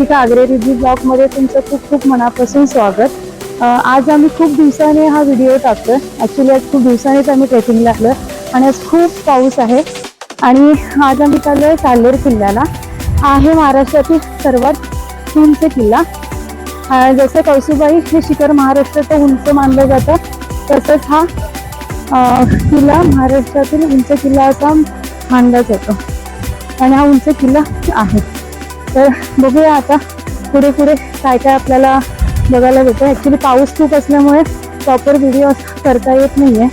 मी आगरे रिव्ह्यू ब्लॉगमध्ये तुमचं खूप खूप मनापासून स्वागत. आज आम्ही खूप दिवसाने हा व्हिडिओ टाकतोय. ॲक्च्युली आज खूप दिवसानेच आम्ही ट्रेकिंगला आलो आणि आज खूप पाऊस आहे. आणि आज आम्ही चाललो आहे किल्ल्याला. आहे महाराष्ट्रातील सर्वात उंच किल्ला. जसं कौसुबाई हे शिखर महाराष्ट्राचं उंच मानलं जातं तसंच हा किल्ला महाराष्ट्रातील उंच किल्ला असा मानला जातो. आणि हा उंच किल्ला आहे. तर बघूया आता पुढे पुढे काय काय आपल्याला बघायला भेटतं. ॲक्च्युली पाऊस खूप असल्यामुळे प्रॉपर व्हिडिओ करता येत नाही आहे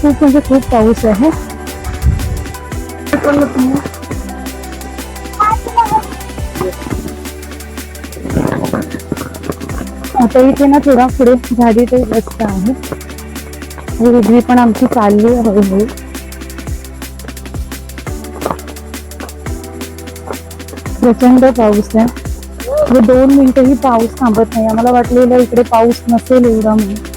खूप म्हणजे खूप पाऊस आहे. आता इथे ना थोडा पुढे झाडी ते रस्ता आहे. आणि पण आमची चालली आहे. हळूहळू प्रचंड पाऊस आहे. म्हणजे दोन मिनिटंही पाऊस थांबत नाही. आम्हाला वाटलेलं इकडे पाऊस नसेल एवढा म्हणून.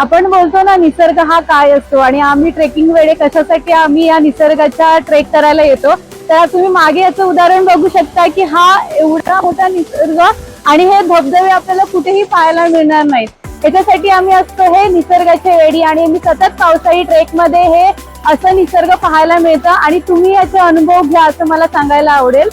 आपण बोलतो ना निसर्ग हा काय असतो? आणि आम्ही ट्रेकिंग वेळे कशासाठी आम्ही या निसर्गाच्या ट्रेक करायला येतो? तर तुम्ही मागे याचं उदाहरण बघू शकता की हा एवढा मोठा निसर्ग आणि हे धबधबे आपल्याला कुठेही पाहायला मिळणार नाहीत. याच्यासाठी आम्ही असतो हे निसर्गाचे वेळी आणि मी सतत पावसाळी ट्रेकमध्ये हे असं निसर्ग पाहायला मिळतं आणि तुम्ही याचे अनुभव घ्या असं मला सांगायला आवडेल.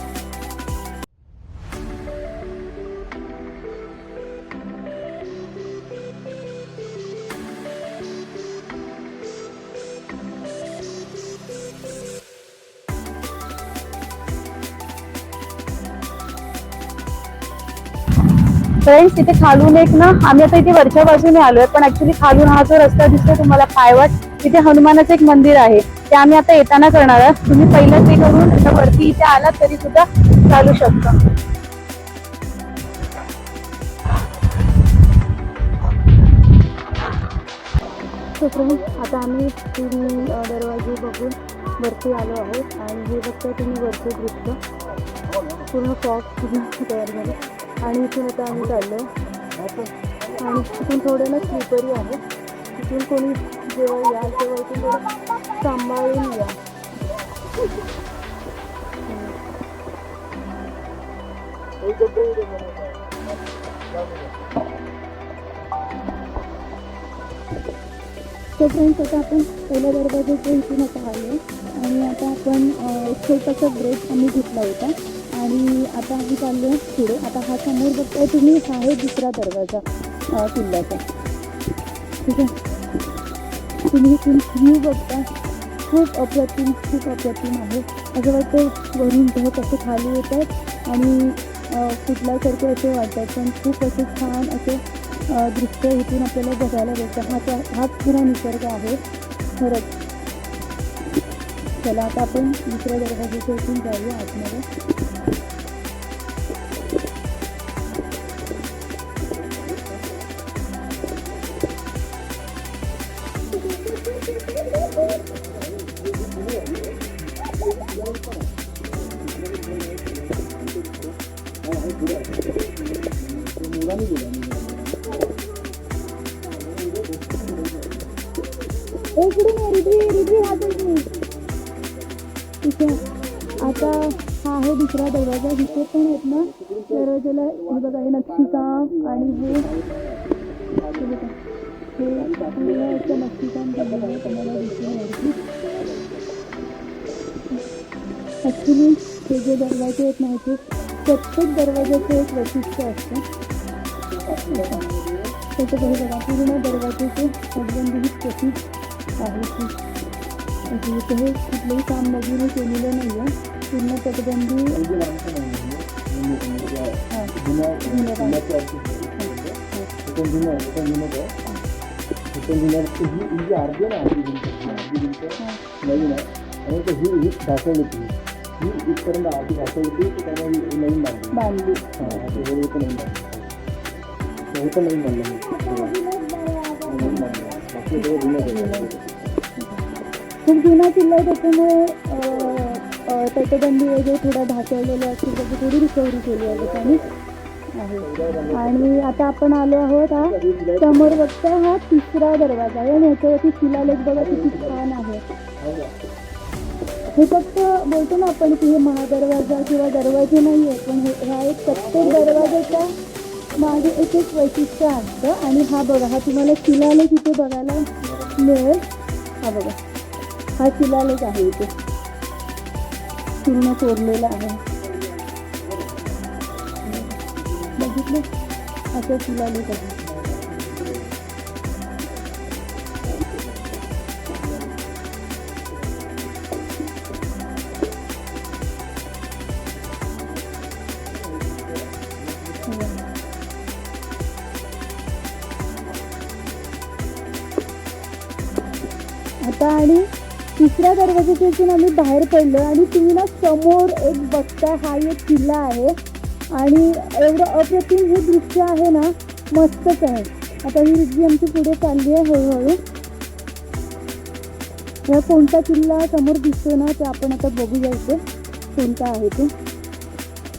फ्रेंड्स तिथे खालून एक ना आम्ही आता इथे वरच्या बाजूने आलोय पण ऍक्च्युली खालून हा जो रस्ता दिसतो तुम्हाला पायवाट तिथे हनुमानाचं एक मंदिर आहे. ते आम्ही आता येताना करणार आहोत. तुम्ही पहिलं ते करून वरती इथे आलात तरी सुद्धा चालू शकता. आता आम्ही तीन दरवाजे बघून वरती आलो आहोत आणि हे बघता तुम्ही वरचे दृश्य पूर्ण फॉग तयार झाले. आणि इथून आता आम्ही चाललो आणि तिथून थोडं ना स्लीपरी आहे. तिथून कोणी जेव्हा या तेव्हा इथून थोडं सांभाळून या. तो फ्रेंड्स आता आपण पहिल्या दरवाजाच्या इथून आता आलो. आणि आता आपण छोटासा ब्रेक आम्ही घेतला होता. आणि आता आम्ही चाललो आहे पुढे. आता हा समोर बघताय तुम्ही हा आहे दुसरा दरवाजा किल्ल्याचा. ठीक आहे? तुम्ही इथून व्ह्यू बघता. खूप अप्रतिम खूप अप्रतिम आहे. असं वाटतं वरून ते कसे खाली येतात आणि कुठल्यासारखे फुटल्यासारखे असे वाटतात पण खूप असे छान असे दृश्य इथून आपल्याला बघायला भेटतं. हा त्या हाच पुरा निसर्ग आहे. खरंच. चला आता आपण दुसऱ्या दरवाजाच्या इथून जाऊया आतमध्ये. इकडून ये, रिद्धी रिद्धी हा तुम्ही आता हा आहे दुसरा दरवाजा इथे पण आहेत ना दरवाजाला हे बघा हे नक्षीकाम आणि हे हे असं नक्षीकाम केलेलं आहे तुम्हाला ॲक्च्युली हे जे दरवाजे आहेत ना प्रत्येक दरवाजाचं एक वैशिष्ट्य असतं. त्याचं काही बघा पूर्ण दरवाजाचे तटबंदी ही कशी आहे ती अशी इथे हे कुठलंही काम नवीन केलेलं नाही आहे पूर्ण तटबंदी हां. जुन्या काळात. नवीन आहे आणि ते ही. ही. ढासळली ती ही इथपर्यंत आधी त्यामुळे ही नवीन बांधली. बांधली ते पण नवीन बांधलं. हे पण नवीन बांधलं. मी नवीन बांधलं. बाकी सगळं जुनं आहे. खूप जुना किल्ला आहे त्याच्यामुळे तटबंदी वगैरे थोडा ढासळलेला असतील त्याची थोडी रिकव्हरी केली आहे त्यांनी आहे. आणि आता आपण आलो आहोत हा समोर बघता हा तिसरा दरवाजा. आहे आणि ह्याच्यावरती शिलालेख बघा किती छान आहे. हे फक्त बोलतो ना आपण की हे महादरवाजा किंवा दरवाजे नाही आहे पण हे ह्या एक प्रत्येक दरवाजाच्या मागे एक एक वैशिष्ट्य असतं आणि हा बघा हा तुम्हाला शिलालेख इथे बघायला मिळेल. हा बघा हा शिलालेख आहे इथे. पूर्ण कोरलेला आहे. बघितलं? असं शिलालेख आहे. दरवाजाच्या आम्ही बाहेर पडलो आणि तुम्ही ना समोर एक बघताय हा एक किल्ला आहे. आणि एवढं अप्रतिम हे दृश्य आहे ना मस्तच आहे. आता ही रिद्धी आमची पुढे चालली आहे हळूहळू. हा कोणता किल्ला समोर दिसतो ना ते आपण आता बघूया जायचं कोणता आहे ते?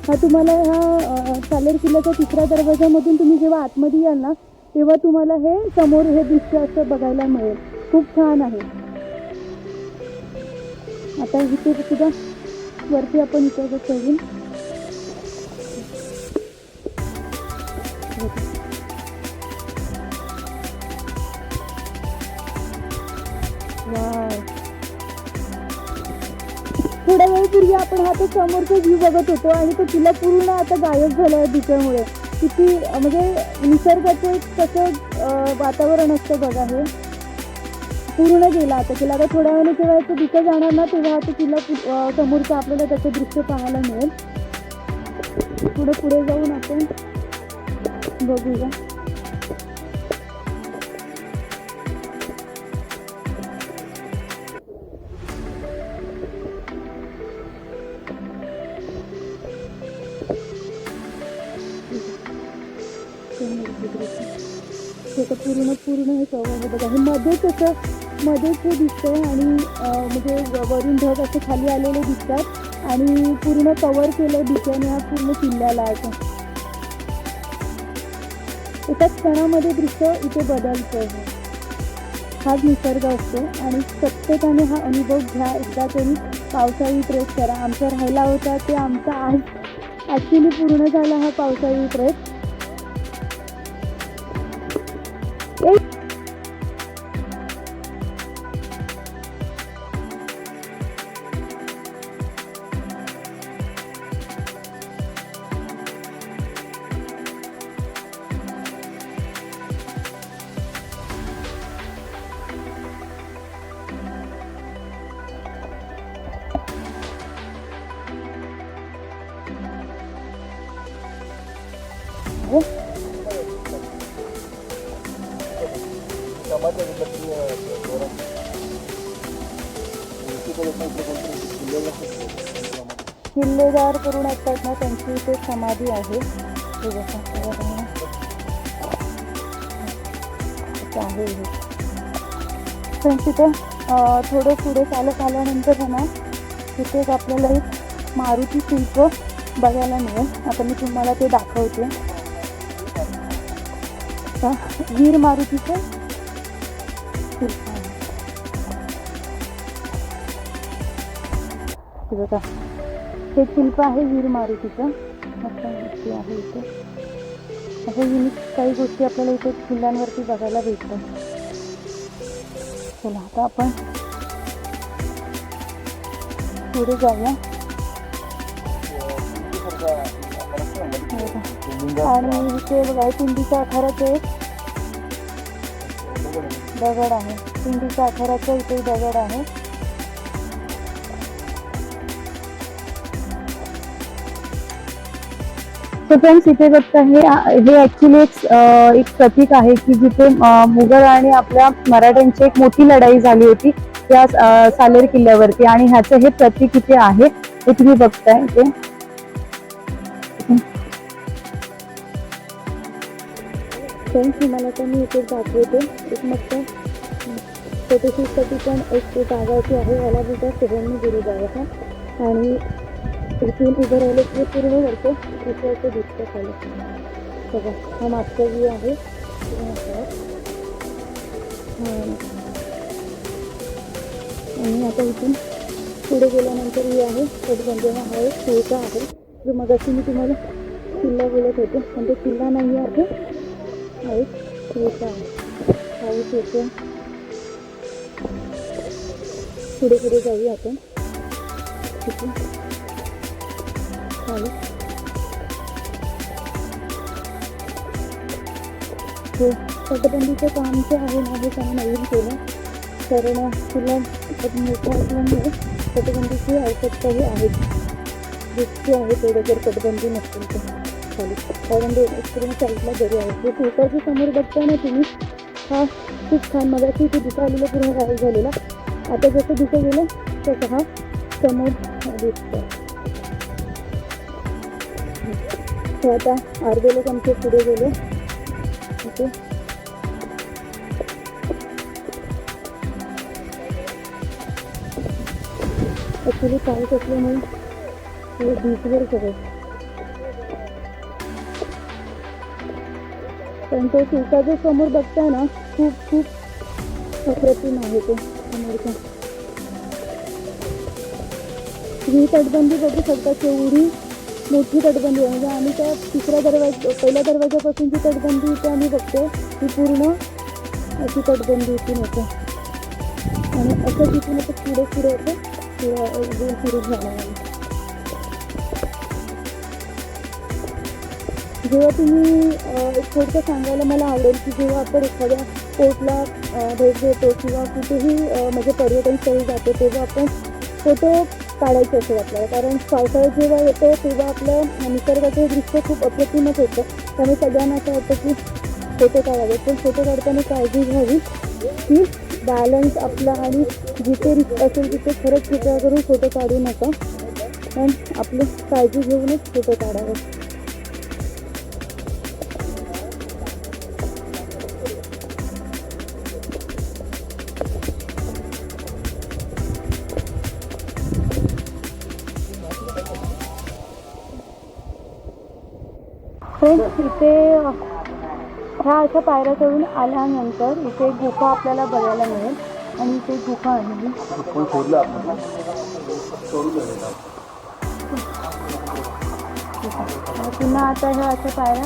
हा तुम्हाला ह्या सालेर किल्ल्याच्या तिसऱ्या दरवाजामधून तुम्ही जेव्हा आतमध्ये याल ना तेव्हा तुम्हाला हे समोर हे दृश्य असं बघायला मिळेल. खूप छान आहे. आता इथे सुद्धा वरती आपण इथं जर चढून थोड्या वेळपूर्वी आपण हा तो समोरचा व्ह्यू बघत होतो आणि तो किल्ला पूर्ण आता गायब झाला आहे धुक्यामुळे किती म्हणजे निसर्गाचं एक कसं वातावरण असतं बघा हे. पूर्ण गेला आता किल्ला आता थोड्या वेळाने जेव्हा तो जाणार ना तेव्हा आता तिला समोरचं आपल्याला त्याचं दृश्य पाहायला मिळेल. पुढे पुढे जाऊन आपण बघूया. पूर्ण पूर्ण हे कवर बघा हे मध्येच असं मध्ये हे दिसतंय आणि म्हणजे वरून ढग असे खाली आलेले दिसतात आणि पूर्ण कवर केलं दिशेने हा पूर्ण किल्ल्याला आहे एकाच क्षणामध्ये दृश्य इथे बदलतं हाच निसर्ग असतो आणि प्रत्येकाने हा अनुभव घ्या. एकदा तरी पावसाळी ट्रेक करा. आमचा राहिला होता ते आमचा आज ॲक्च्युली पूर्ण झाला हा पावसाळी ट्रेक. एक किल्लेदार करून असतात ना त्यांची इथे समाधी आहे. पण तिथे अं, थोडं पुढे चालत आल्यानंतर ना तिथे एक आपल्याला एक मारुती शिल्प बघायला मिळेल. आता मी तुम्हाला ते दाखवते. वीर मारुतीचं हे बघा हे शिल्प आहे वीर मारुतीचं. आहे इथे. अशा युनिक काही गोष्टी आपल्याला इथे किल्ल्यांवरती बघायला भेटतात. चला आता आपण पुढे जाऊया. आणि इथे बघा पिंडीच्या आकाराचे एक दगड आहे. पिंडीच्या आकाराचा इथे दगड आहे. सो फ्रेंड्स इथे बघता हे हे ऍक्च्युली एक एक प्रतीक आहे की जिथे मुघल आणि आपल्या मराठ्यांची एक मोठी लढाई झाली होती त्या सालेर किल्ल्यावरती. आणि ह्याचं हे प्रतीक इथे आहे. हे तुम्ही बघताय इथे. फ्रेंड्स तुम्हाला तर मी इथे दाखवते. एक मस्त फोटोशूटसाठी पण एक जागाची आहे याला बोलतात सुगंधी गुरु जागा आणि इथून उभं राहिलं की पूर्ण वरतं दृश्याचं दिसतं खाली बघा हा मागचा व्ह्यू आहे. आणि आता इथून पुढे गेल्यानंतर ही आहे. तटबंदीला हा एक किल्ला आहे. जो मग मी तुम्हाला किल्ला बोलत होते. पण तो किल्ला नाही आहे. हा एक किल्ला आहे. हा एक येतो पुढे पुढे जाऊया आपण. ठीक आहे चालेल हो तटबंदीचं काम जे आहे ना हे त्याने नवीन केलं. कारण तुला खूप मोठं असल्यामुळे तटबंदीची आवश्यकताही आहे. जितकी आहे तेवढं जर पटबंदी नसेल तर. चालेल. कारण दोन साईडला दरी आहे. जे पेपरच्या समोर बघताय ना तुम्ही हा खूप छान मला की दिसा आलेलं पूर्ण गायब झालेला. आता जसं दिसं गेलं तसं हा समोर दिसतो हे आता अर्धे लोक आमचे पुढे गेले. ओके. ॲक्च्युली पाऊस असल्यामुळे हे बीचवर सगळं. पण तो शिवका जो समोर बघताय ना खूप खूप अप्रतिम आहे तो समोरचा ही तटबंदी बघू शकता केवढी मोठी तटबंदी आहे. म्हणजे आम्ही त्या तिसऱ्या दरवाजा पहिल्या दरवाजापासूनची तटबंदी होती आम्ही बघतो ती पूर्ण अशी तटबंदी इथून होते आणि असं तिथून आता पुढे पुढे होतं. किंवा सुरू झालं आहे. जेव्हा तुम्ही एक थोडंसं सांगायला मला आवडेल की जेव्हा आपण एखाद्या पोर्टला भेट देतो किंवा कुठेही म्हणजे पर्यटन स्थळी जातो तेव्हा आपण फोटो काढायचे असेल आपल्याला. कारण पावसाळ्यात जेव्हा येतो तेव्हा आपलं निसर्गाचं दृश्य खूप अप्रतिमच होतं. त्यामुळे सगळ्यांना असं वाटतं की फोटो काढावे. पण फोटो काढताना काळजी घ्यावी की बॅलन्स आपला आणि जिथे रिस्क असेल तिथे खरंच कृपया करून फोटो काढू नका. पण आपली काळजी घेऊनच फोटो काढावे. फ्रेंड्स इथे ह्या अशा पायऱ्या चढून आल्यानंतर इथे गुफा आपल्याला बघायला मिळेल. आणि इथे गुफा आहे ही. आणि पुन्हा आता ह्या अशा पायऱ्या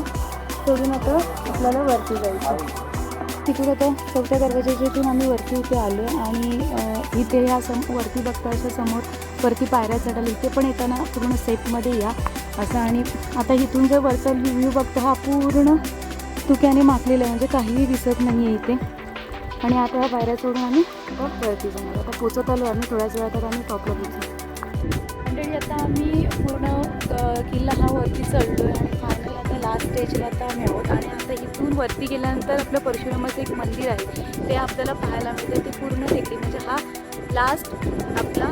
चढून आता आपल्याला वरती जायचं तिथून आता चौथ्या दरवाजाच्या इथून आम्ही वरती इथे आलो आणि इथे ह्या सम वरती बघता अशा समोर वरती पायऱ्या चढायला इथे पण येताना पूर्ण सेफमध्ये या. असं आणि आता इथून जर वरचा व्ह्यू बघतो हा पूर्ण तुक्याने माखलेला आहे. म्हणजे काहीही दिसत नाही आहे इथे. आणि आता ह्या पायऱ्या सोडून आम्ही वरती जाणार. आता पोचत आलो आम्ही थोड्याच वेळात आता आम्ही टॉपला पोचू. मंडळी आता आम्ही पूर्ण किल्ला हा वरती चढलो आहे आणि फायनल आता लास्ट स्टेजला आता आम्ही आहोत. आणि आता इथून वरती गेल्यानंतर आपलं परशुरामाचं एक मंदिर आहे. ते आपल्याला पाहायला मिळतं. ते पूर्ण टेकडी म्हणजे हा लास्ट आपला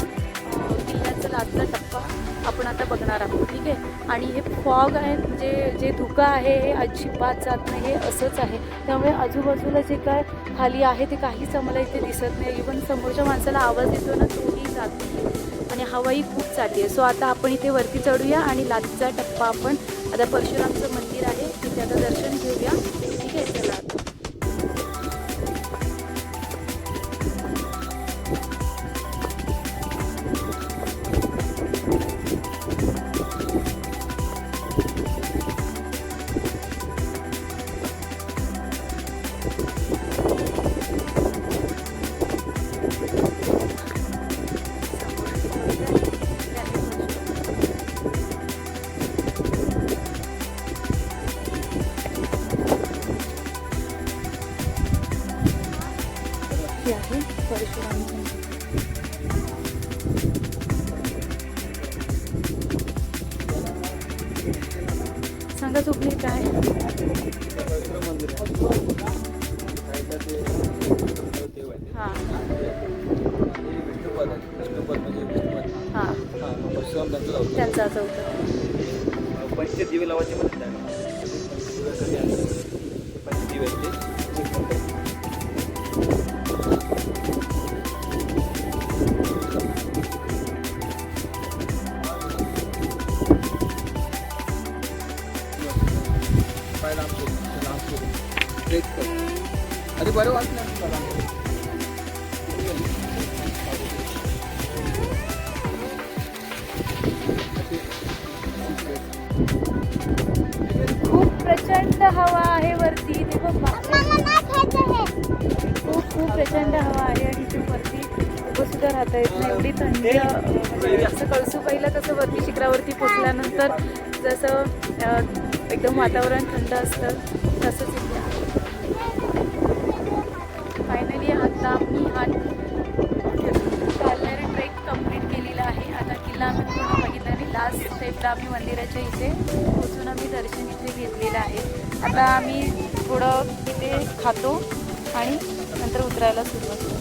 किल्ल्याचा लास्टचा टप्पा. आपण आता बघणार आहोत ठीक आहे? आणि हे फॉग आहे म्हणजे जे धुकं आहे हे अजिबात जात नाही हे असंच आहे. त्यामुळे आजूबाजूला जे काय खाली आहे ते काहीच आम्हाला इथे दिसत नाही. इवन समोरच्या माणसाला आवाज येतो ना तोही जात नाही. आणि हवाही खूप चालली आहे. सो आता आपण इथे वरती चढूया आणि लातचा टप्पा आपण आता परशुरामचं मंदिर आहे तिथे आता दर्शन घेऊया. ठीक आहे? चला. आहे परशुराम मंदिर. सांगा चुकली काय? हां. हां. त्यांचा चौथा पंचवीस दिवे लावायचे पहिलं तसं वरती शिखरावरती पोचल्यानंतर जसं एकदम वातावरण थंड असतं तसंच इथे फायनली आता मी हा चालणारी ट्रेक कंप्लीट केलेला आहे. आता किल्ला आम्ही पूर्ण बघितला आणि लास्ट स्टेपला आम्ही मंदिराच्या इथे पोचून आम्ही दर्शन इथे घेतलेलं आहे. आता आम्ही थोडं इथे खातो आणि नंतर उतरायला सुरुवात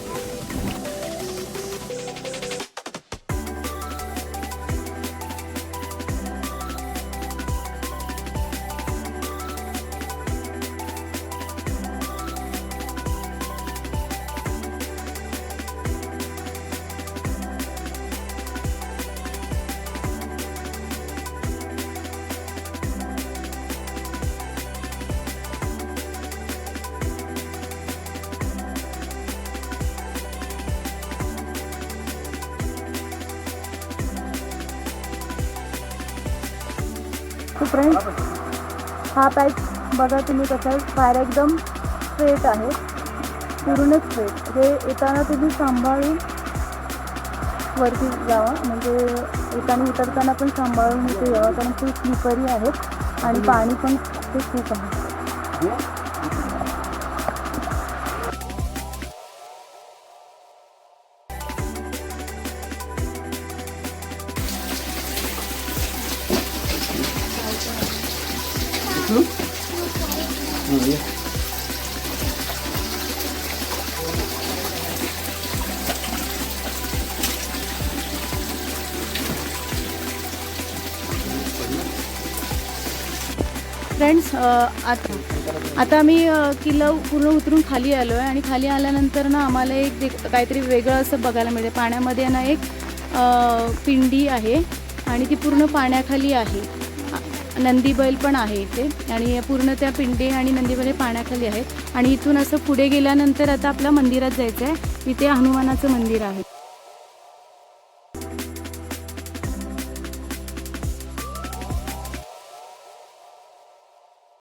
फ्रेंड्स हा पॅच बघा तुम्ही कसा आहे. फायर एकदम स्ट्रेट आहे. पूर्ण स्ट्रेट म्हणजे येताना तुम्ही सांभाळून वरती जावा. म्हणजे येताना उतरताना पण सांभाळून इथे यावं. कारण खूप स्लिपरी आहेत. आणि पाणी पण ते खूप आहे. फ्रेंड्स आता आता आम्ही किल्ला पूर्ण उतरून खाली आलो आहे आणि खाली आल्यानंतर ना आम्हाला एक काहीतरी वेगळं असं बघायला मिळते पाण्यामध्ये ना एक पिंडी आहे आणि ती पूर्ण पाण्याखाली आहे. नंदीबैल नंदी बैल पण आहे इथे आणि पूर्ण त्या पिंडी आणि नंदीबैल हे पाण्याखाली आहेत आणि इथून असं पुढे गेल्यानंतर आता आपल्या मंदिरात जायचं आहे इथे हनुमानाचं मंदिर आहे.